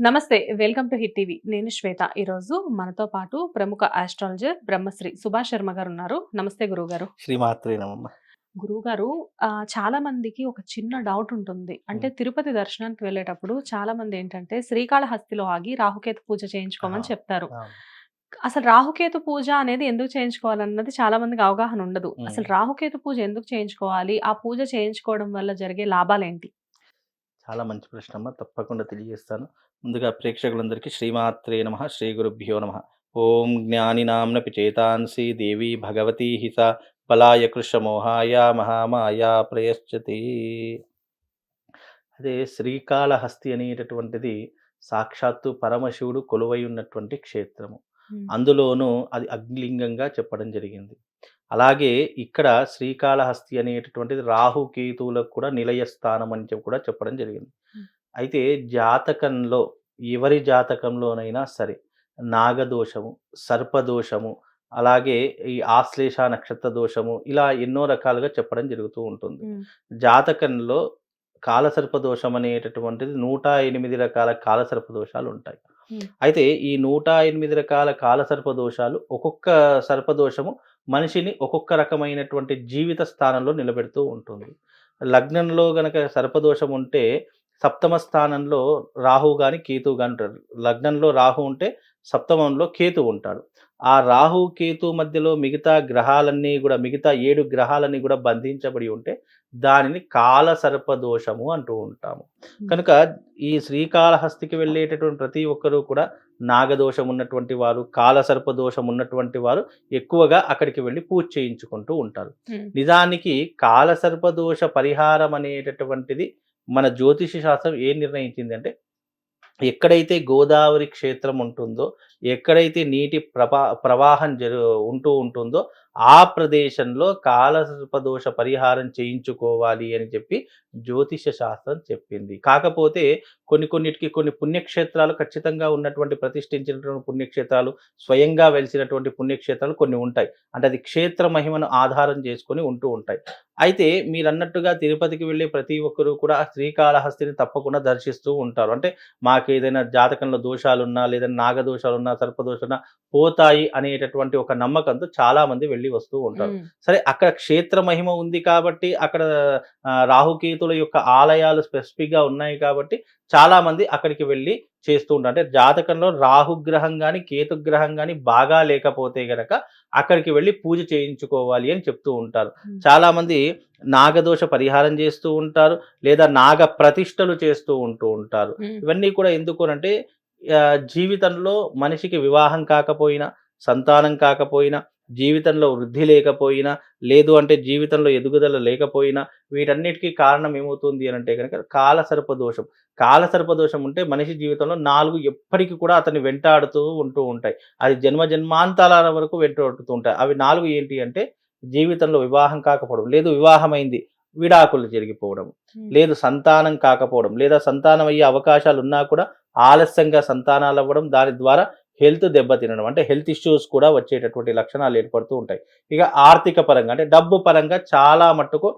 నమస్తే welcome to hit TV. నేను శ్వేత. ఈరోజు మనతో పాటు ప్రముఖ ఆస్ట్రాలజర్ బ్రహ్మశ్రీ సుభాష్ శర్మ గారు ఉన్నారు. నమస్తే గురుగారు శ్రీమాత్రే గురుగారు ఆ, చాలా మందికి ఒక చిన్న డౌట్ ఉంటుంది. అంటే తిరుపతి దర్శనానికి వెళ్ళేటప్పుడు చాలా మంది ఏంటంటే శ్రీకాళహస్తిలో ఆగి రాహుకేతు పూజ చేయించుకోమని. చెప్తారు. అసలు రాహుకేతు పూజ అనేది ఎందుకు చేయించుకోవాలన్నది చాలా మందికి అవగాహన ఉండదు. అసలు రాహుకేతు పూజ ఎందుకు చేయించుకోవాలి? ఆ పూజ చేయించుకోవడం వల్ల జరిగే లాభాలేంటి? చాలా మంచి ప్రశ్న అమ్మ తప్పకుండా తెలియజేస్తాను. ముందుగా ప్రేక్షకులందరికీ శ్రీమాత్రే నమ శ్రీ గురుభ్యో నమ. ఓం జ్ఞానినాంనపి చేతాంసి దేవి భగవతి హిస బలాయ కృషమోహాయ మహామాయ ప్రయశ్చతి. అదే శ్రీకాళహస్తి అనేటటువంటిది సాక్షాత్తు పరమశివుడు కొలువై ఉన్నటువంటి క్షేత్రము. అందులోనూ అది అగ్నిలింగంగా చెప్పడం జరిగింది. అలాగే ఇక్కడ శ్రీకాళహస్తి అనేటటువంటిది రాహు కేతువులకు కూడా నిలయ స్థానం అని చెప్పి కూడా చెప్పడం జరిగింది. అయితే జాతకంలో ఎవరి జాతకంలోనైనా సరే నాగదోషము సర్పదోషము అలాగే ఈ ఆశ్లేష నక్షత్ర దోషము ఇలా ఎన్నో రకాలుగా చెప్పడం జరుగుతూ ఉంటుంది జాతకంలో కాలసర్ప దోషం అనేటటువంటిది నూట ఎనిమిది రకాల కాలసర్ప దోషాలు ఉంటాయి. అయితే ఈ నూట ఎనిమిది రకాల కాలసర్ప దోషాలు ఒక్కొక్క సర్పదోషము మనిషిని ఒక్కొక్క రకమైనటువంటి జీవిత స్థానంలో నిలబెడుతూ ఉంటుంది. లగ్నంలో గనక సర్పదోషం ఉంటే సప్తమ స్థానంలో రాహు కానీ కేతు కానీ ఉంటారు. లగ్నంలో రాహు ఉంటే సప్తమంలో కేతు ఉంటాడు. ఆ రాహు కేతు మధ్యలో మిగతా గ్రహాలన్నీ కూడా మిగతా ఏడు గ్రహాలన్నీ కూడా బంధించబడి ఉంటే దానిని కాల సర్పదోషము అంటూ ఉంటాము. కనుక ఈ శ్రీకాళహస్తికి వెళ్ళేటటువంటి ప్రతి ఒక్కరూ కూడా నాగదోషం ఉన్నటువంటి వారు కాలసర్ప దోషం ఉన్నటువంటి వారు ఎక్కువగా అక్కడికి వెళ్ళి పూజ చేయించుకుంటూ ఉంటారు. నిజానికి కాలసర్ప దోష పరిహారం అనేటటువంటిది మన జ్యోతిష శాస్త్రం ఏం నిర్ణయించింది అంటే ఎక్కడైతే గోదావరి క్షేత్రం ఉంటుందో ఎక్కడైతే నీటి ప్రవా ప్రవాహం జరు ఉంటూ ఉంటుందో ఆ ప్రదేశంలో కాలసర్పదోష పరిహారం చేయించుకోవాలి అని చెప్పి జ్యోతిష శాస్త్రం చెప్పింది. కాకపోతే కొన్ని కొన్నిటికి కొన్ని పుణ్యక్షేత్రాలు ఖచ్చితంగా ఉన్నటువంటి ప్రతిష్ఠించినటువంటి పుణ్యక్షేత్రాలు స్వయంగా వెలిసినటువంటి పుణ్యక్షేత్రాలు కొన్ని ఉంటాయి. అంటే అది క్షేత్ర మహిమను ఆధారం చేసుకొని ఉంటూ ఉంటాయి. అయితే మీరు అన్నట్టుగా తిరుపతికి వెళ్ళే ప్రతి ఒక్కరూ కూడా శ్రీకాళహస్తిని తప్పకుండా దర్శిస్తూ ఉంటారు. అంటే మాకు ఏదైనా జాతకంలో దోషాలున్నా లేదా నాగదోషాలున్నా సర్పదోషాలున్నా పోతాయి అనేటటువంటి ఒక నమ్మకంతో చాలా మంది వెళ్ళి వస్తూ ఉంటారు. సరే అక్కడ క్షేత్ర మహిమ ఉంది కాబట్టి అక్కడ రాహుకేతుల యొక్క ఆలయాలు స్పెసిఫిక్గా ఉన్నాయి కాబట్టి చాలా మంది అక్కడికి వెళ్ళి చేస్తూ ఉంటారు. అంటే జాతకంలో రాహుగ్రహం కానీ కేతుగ్రహం కానీ బాగా లేకపోతే గనక అక్కడికి వెళ్ళి పూజ చేయించుకోవాలి అని చెప్తూ ఉంటారు. చాలా మంది నాగదోష పరిహారం చేస్తూ ఉంటారు లేదా నాగ ప్రతిష్టలు చేస్తూ ఉంటూ ఉంటారు. ఇవన్నీ కూడా ఎందుకు అంటే జీవితంలో మనిషికి వివాహం కాకపోయినా సంతానం కాకపోయినా జీవితంలో వృద్ధి లేకపోయినా లేదు అంటే జీవితంలో ఎదుగుదల లేకపోయినా వీటన్నిటికీ కారణం ఏమవుతుంది అని అంటే కనుక కాలసర్ప దోషం. కాలసర్ప దోషం ఉంటే మనిషి జీవితంలో నాలుగు ఎప్పటికీ కూడా అతన్ని వెంటాడుతూ ఉంటూ ఉంటాయి. అది జన్మ జన్మాంతాల వరకు వెంటాడుతూ ఉంటాయి. అవి నాలుగు ఏంటి అంటే జీవితంలో వివాహం కాకపోవడం లేదు వివాహమైంది విడాకులు జరిగిపోవడం. లేదు సంతానం కాకపోవడం లేదా సంతానం అయ్యే అవకాశాలు ఉన్నా కూడా ఆలస్యంగా సంతానాలు అవ్వడం దాని ద్వారా హెల్త్ దెబ్బతినడం అంటే హెల్త్ ఇష్యూస్ కూడా వచ్చేటటువంటి లక్షణాలు ఏర్పడుతూ ఉంటాయి. ఇక ఆర్థిక పరంగా అంటే డబ్బు పరంగా చాలా మట్టుకు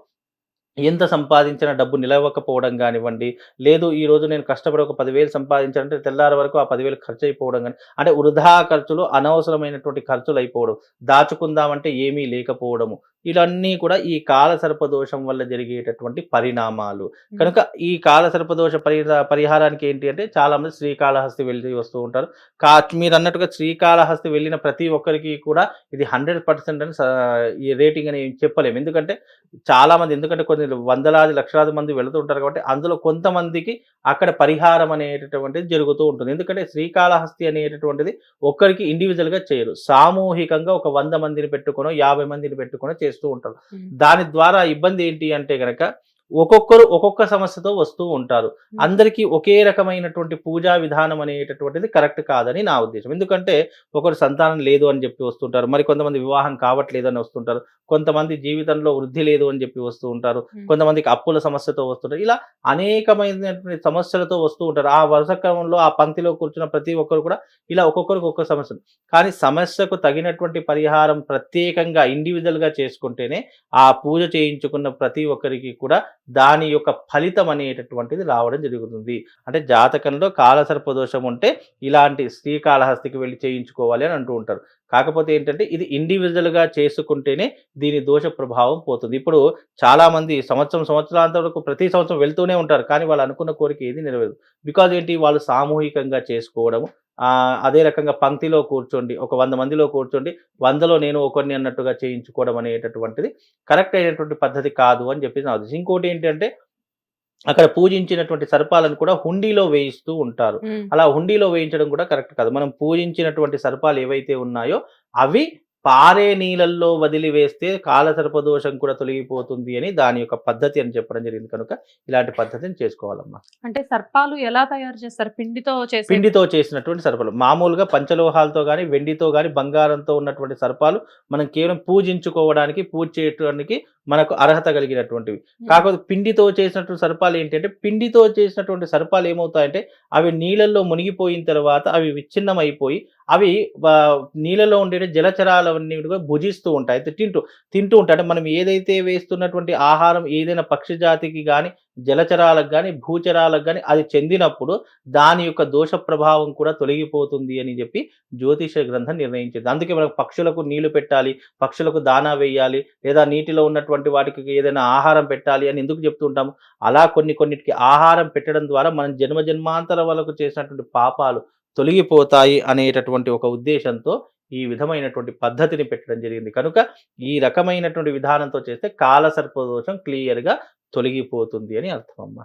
ఎంత సంపాదించిన డబ్బు నిలవకపోవడం కానివ్వండి లేదు ఈ రోజు నేను కష్టపడి ఒక పదివేలు సంపాదించాలంటే తెల్లారి వరకు ఆ పదివేలు ఖర్చు అయిపోవడం కానీ అంటే వృధా ఖర్చులు అనవసరమైనటువంటి ఖర్చులు అయిపోవడం దాచుకుందామంటే ఏమీ లేకపోవడము. ఇవన్నీ కూడా ఈ కాల సర్పదోషం వల్ల జరిగేటటువంటి పరిణామాలు. కనుక ఈ కాల సర్పదోష పరి పరిహారానికి ఏంటి అంటే చాలా మంది శ్రీకాళహస్తి వెళ్ళి వస్తూ ఉంటారు. కా మీరు అన్నట్టుగా శ్రీకాళహస్తి వెళ్ళిన ప్రతి ఒక్కరికి కూడా ఇది హండ్రెడ్ పర్సెంట్ అని ఈ రేటింగ్ అని చెప్పలేము. ఎందుకంటే చాలామంది ఎందుకంటే కొన్ని వందలాది లక్షలాది మంది వెళుతూ ఉంటారు కాబట్టి అందులో కొంతమందికి అక్కడ పరిహారం అనేటటువంటిది జరుగుతూ ఉంటుంది. ఎందుకంటే శ్రీకాళహస్తి అనేటటువంటిది ఒక్కరికి ఇండివిజువల్గా చేయరు. సామూహికంగా ఒక వంద మందిని పెట్టుకునో యాభై మందిని పెట్టుకునో చేస్తూ ఉంటారు. దాని ద్వారా ఇబ్బంది ఏంటి అంటే గనక ఒక్కొక్కరు ఒక్కొక్క సమస్యతో వస్తూ ఉంటారు. అందరికీ ఒకే రకమైనటువంటి పూజా విధానం అనేటటువంటిది కరెక్ట్ కాదని నా ఉద్దేశం. ఎందుకంటే ఒకరు సంతానం లేదు అని చెప్పి వస్తుంటారు. మరి కొంతమంది వివాహం కావట్లేదు అని వస్తుంటారు. కొంతమంది జీవితంలో వృద్ధి లేదు అని చెప్పి వస్తూ ఉంటారు. కొంతమందికి అప్పుల సమస్యతో వస్తుంటారు. ఇలా అనేకమైనటువంటి సమస్యలతో వస్తూ ఉంటారు. ఆ వరుస క్రమంలో ఆ పంక్తిలో కూర్చున్న ప్రతి ఒక్కరు కూడా ఇలా ఒక్కొక్కరికి ఒక్కొక్క సమస్య కానీ సమస్యకు తగినటువంటి పరిహారం ప్రత్యేకంగా ఇండివిజువల్గా చేసుకుంటేనే ఆ పూజ చేయించుకున్న ప్రతి ఒక్కరికి కూడా దాని యొక్క ఫలితం అనేటటువంటిది రావడం జరుగుతుంది. అంటే జాతకంలో కాలసర్ప దోషం ఉంటే ఇలాంటి శ్రీకాళహస్తికి వెళ్ళి చేయించుకోవాలి అని అంటూ ఉంటారు. కాకపోతే ఏంటంటే ఇది ఇండివిజువల్గా చేసుకుంటేనే దీని దోష ప్రభావం పోతుంది. ఇప్పుడు చాలా మంది సంవత్సరం సంవత్సరాంత వరకు ప్రతి సంవత్సరం వెళ్తూనే ఉంటారు. కానీ వాళ్ళు అనుకున్న కోరిక ఏది నెరవేరదు. బికాజ్ ఏంటి? వాళ్ళు సామూహికంగా చేసుకోవడము అదే రకంగా పంక్తిలో కూర్చోండి ఒక వంద మందిలో కూర్చోండి వందలో నేను ఒకరిని అన్నట్టుగా చేయించుకోవడం అనేటటువంటిది కరెక్ట్ అయినటువంటి పద్ధతి కాదు అని చెప్పేసి నా ఉద్దేశం. ఇంకోటి ఏంటంటే అక్కడ పూజించినటువంటి సర్పాలను కూడా హుండీలో వేయిస్తూ ఉంటారు. అలా హుండీలో వేయించడం కూడా కరెక్ట్ కాదు. మనం పూజించినటువంటి సర్పాలు ఏవైతే ఉన్నాయో అవి పారే నీళ్ళల్లో వదిలివేస్తే కాలసర్ప దోషం కూడా తొలగిపోతుంది అని దాని యొక్క పద్ధతి అని చెప్పడం జరిగింది కనుక ఇలాంటి పద్ధతిని చేసుకోవాలమ్మా. అంటే సర్పాలు ఎలా తయారు చేస్తారు? పిండితో చేసే పిండితో చేసినటువంటి సర్పాలు. మామూలుగా పంచలోహాలతో కానీ వెండితో కానీ బంగారంతో ఉన్నటువంటి సర్పాలు మనం కేవలం పూజించుకోవడానికి పూజ చేయడానికి మనకు అర్హత కలిగినటువంటివి. కాకపోతే పిండితో చేసినటువంటి సర్పాలు ఏంటంటే పిండితో చేసినటువంటి సర్పాలు ఏమవుతాయంటే అవి నీళ్ళల్లో మునిగిపోయిన తర్వాత అవి విచ్ఛిన్నం అయిపోయి అవి నీళ్ళలో ఉండే జలచరాలన్నీ కూడా భుజిస్తూ ఉంటాయి. అయితే తింటూ తింటూ ఉంటాయి. అంటే మనం ఏదైతే వేస్తున్నటువంటి ఆహారం ఏదైనా పక్షి జాతికి కానీ జలచరాలకు కానీ భూచరాలకు కానీ అది చెందినప్పుడు దాని యొక్క దోష ప్రభావం కూడా తొలగిపోతుంది అని చెప్పి జ్యోతిష గ్రంథం నిర్ణయించింది. అందుకే మనకు పక్షులకు నీళ్ళు పెట్టాలి పక్షులకు దానా వేయాలి లేదా నీటిలో ఉన్నటువంటి వాటికి ఏదైనా ఆహారం పెట్టాలి అని ఎందుకు చెప్తుంటాము అలా కొన్ని కొన్నిటికి ఆహారం పెట్టడం ద్వారా మనం జన్మ జన్మాంతర వరకు చేసినటువంటి పాపాలు తొలగిపోతాయి అనేటటువంటి ఒక ఉద్దేశంతో ఈ విధమైనటువంటి పద్ధతిని పెట్టడం జరిగింది. కనుక ఈ రకమైనటువంటి విధానంతో చేస్తే కాలసర్పదోషం క్లియర్గా తొలగిపోతుంది అని అర్థం అమ్మా.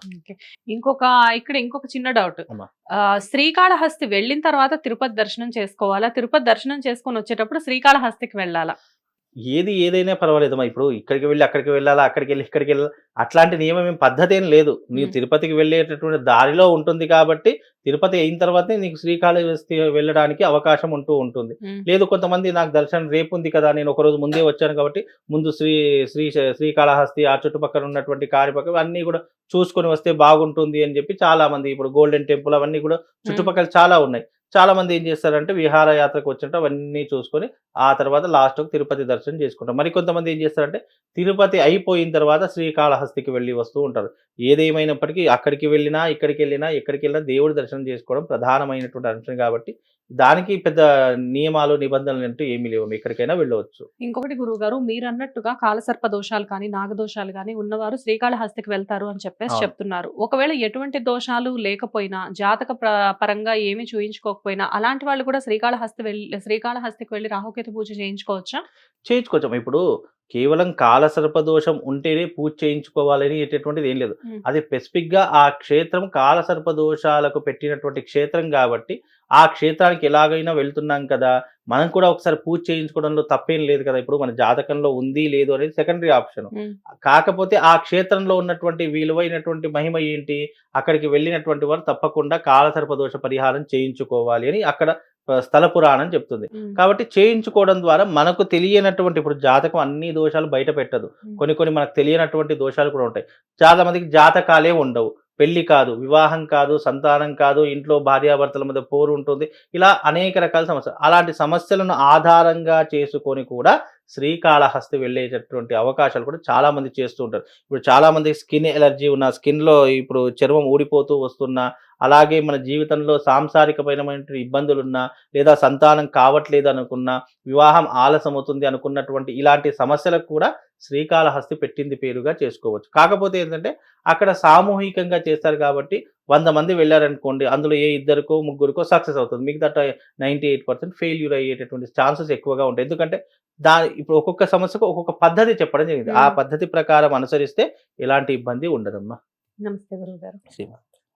ఇంకొక ఇక్కడ ఇంకొక చిన్న డౌట్ శ్రీకాళహస్తి వెళ్ళిన తర్వాత తిరుపతి దర్శనం చేసుకోవాలా? తిరుపతి దర్శనం చేసుకొని వచ్చేటప్పుడు శ్రీకాళహస్తికి వెళ్ళాలా? ఏది ఏదైనా పర్వాలేదమ్మా ఇప్పుడు ఇక్కడికి వెళ్ళి అక్కడికి వెళ్ళాలా అక్కడికి వెళ్ళి ఇక్కడికి వెళ్ళాలా అట్లాంటి నియమం ఏం పద్ధతి ఏం లేదు. నీవు. తిరుపతికి వెళ్ళేటటువంటి దారిలో ఉంటుంది కాబట్టి తిరుపతి అయిన తర్వాతే నీకు శ్రీకాళహస్తి వెళ్ళడానికి అవకాశం ఉంటూ ఉంటుంది. లేదు కొంతమంది నాకు దర్శనం రేపు ఉంది కదా నేను ఒక రోజు ముందే వచ్చాను కాబట్టి ముందు శ్రీ శ్రీ శ్రీకాళహస్తి ఆ చుట్టుపక్కల ఉన్నటువంటి కాణిపక్కల అన్నీ కూడా చూసుకొని వస్తే బాగుంటుంది అని చెప్పి చాలా మంది ఇప్పుడు గోల్డెన్ టెంపుల్ అవన్నీ కూడా చుట్టుపక్కల చాలా ఉన్నాయి. చాలా మంది ఏం చేస్తారంటే విహారయాత్రకు వచ్చినట్టు అవన్నీ చూసుకొని ఆ తర్వాత లాస్ట్కు తిరుపతి దర్శనం చేసుకుంటారు. మరి కొంతమంది ఏం చేస్తారంటే తిరుపతి అయిపోయిన తర్వాత శ్రీకాళహస్తికి వెళ్ళి వస్తూ ఉంటారు. ఏదేమైనప్పటికీ అక్కడికి వెళ్ళినా ఇక్కడికి వెళ్ళినా ఎక్కడికి వెళ్ళినా దేవుడి దర్శనం చేసుకోవడం ప్రధానమైనటువంటి అంశం కాబట్టి దానికి పెద్ద నియమాలు నిబంధనలు అంటూ ఏమీ లేవు. ఎక్కడికైనా వెళ్ళవచ్చు. ఇంకొకటి గురువు గారు మీరు అన్నట్టుగా కాలసర్ప దోషాలు కానీ నాగదోషాలు కానీ ఉన్నవారు శ్రీకాళహస్తికి వెళ్తారు అని చెప్పేసి. చెప్తున్నారు. ఒకవేళ ఎటువంటి దోషాలు లేకపోయినా జాతక ప్ర- పరంగా ఏమీ చూయించుకోకపోయినా అలాంటి వాళ్ళు కూడా శ్రీకాళహస్తి వెళ్ళి శ్రీకాళహస్తికి వెళ్ళి రాహుకేతు పూజ చేయించుకోవచ్చా? చేయించుకోవచ్చు. ఇప్పుడు కేవలం కాలసర్ప దోషం ఉంటేనే పూజ చేయించుకోవాలని అనేటటువంటిది ఏం లేదు. అది స్పెసిఫిక్గా ఆ క్షేత్రం కాలసర్ప దోషాలకు పెట్టినటువంటి క్షేత్రం కాబట్టి ఆ క్షేత్రానికి ఎలాగైనా వెళ్తున్నాం కదా మనం కూడా ఒకసారి పూజ చేయించుకోవడంలో తప్పేం లేదు కదా ఇప్పుడు మన జాతకంలో ఉంది లేదు అనేది సెకండరీ ఆప్షన్. కాకపోతే ఆ క్షేత్రంలో ఉన్నటువంటి విలువైనటువంటి మహిమ ఏంటి అక్కడికి వెళ్ళినటువంటి వారు తప్పకుండా కాలసర్ప దోష పరిహారం చేయించుకోవాలి అని అక్కడ స్థల పురాణం చెప్తుంది. కాబట్టి చేయించుకోవడం ద్వారా మనకు తెలియనటువంటి ఇప్పుడు జాతకం అన్ని దోషాలు బయట పెట్టదు. కొన్ని కొన్ని మనకు తెలియనటువంటి దోషాలు కూడా ఉంటాయి. చాలా మందికి జాతకాలే ఉండవు. పెళ్ళి కాదు వివాహం కాదు సంతానం కాదు ఇంట్లో భార్యాభర్తల మధ్య పోరు ఉంటుంది. ఇలా అనేక రకాల సమస్యలు. అలాంటి సమస్యలను ఆధారంగా చేసుకొని కూడా శ్రీకాళహస్తి వెళ్ళేటటువంటి అవకాశాలు కూడా చాలామంది చేస్తూ ఉంటారు. ఇప్పుడు చాలామంది స్కిన్ ఎలర్జీ ఉన్న స్కిన్లో ఇప్పుడు చర్మం ఊడిపోతూ వస్తున్నా అలాగే మన జీవితంలో సాంసారికమైనటువంటి ఇబ్బందులు ఉన్నా లేదా సంతానం కావట్లేదు అనుకున్నా వివాహం ఆలస్యం అవుతుంది అనుకున్నటువంటి ఇలాంటి సమస్యలకు కూడా శ్రీకాళహస్తి పెట్టింది పేరుగా చేసుకోవచ్చు. కాకపోతే ఏంటంటే అక్కడ సామూహికంగా చేస్తారు కాబట్టి వంద మంది వెళ్ళారనుకోండి అందులో ఏ ఇద్దరికో ముగ్గురికో సక్సెస్ అవుతుంది. మిగతా నైంటీ ఎయిట్ పర్సెంట్ ఫెయిల్యూర్ అయ్యేటటువంటి ఛాన్సెస్ ఎక్కువగా ఉంటాయి. ఎందుకంటే దాని ఇప్పుడు ఒక్కొక్క సమస్యకు ఒక్కొక్క పద్ధతి చెప్పడం జరిగింది. ఆ. పద్ధతి ప్రకారం అనుసరిస్తే ఎలాంటి ఇబ్బంది ఉండదమ్మా. నమస్తే గురువు గారు శ్రీమా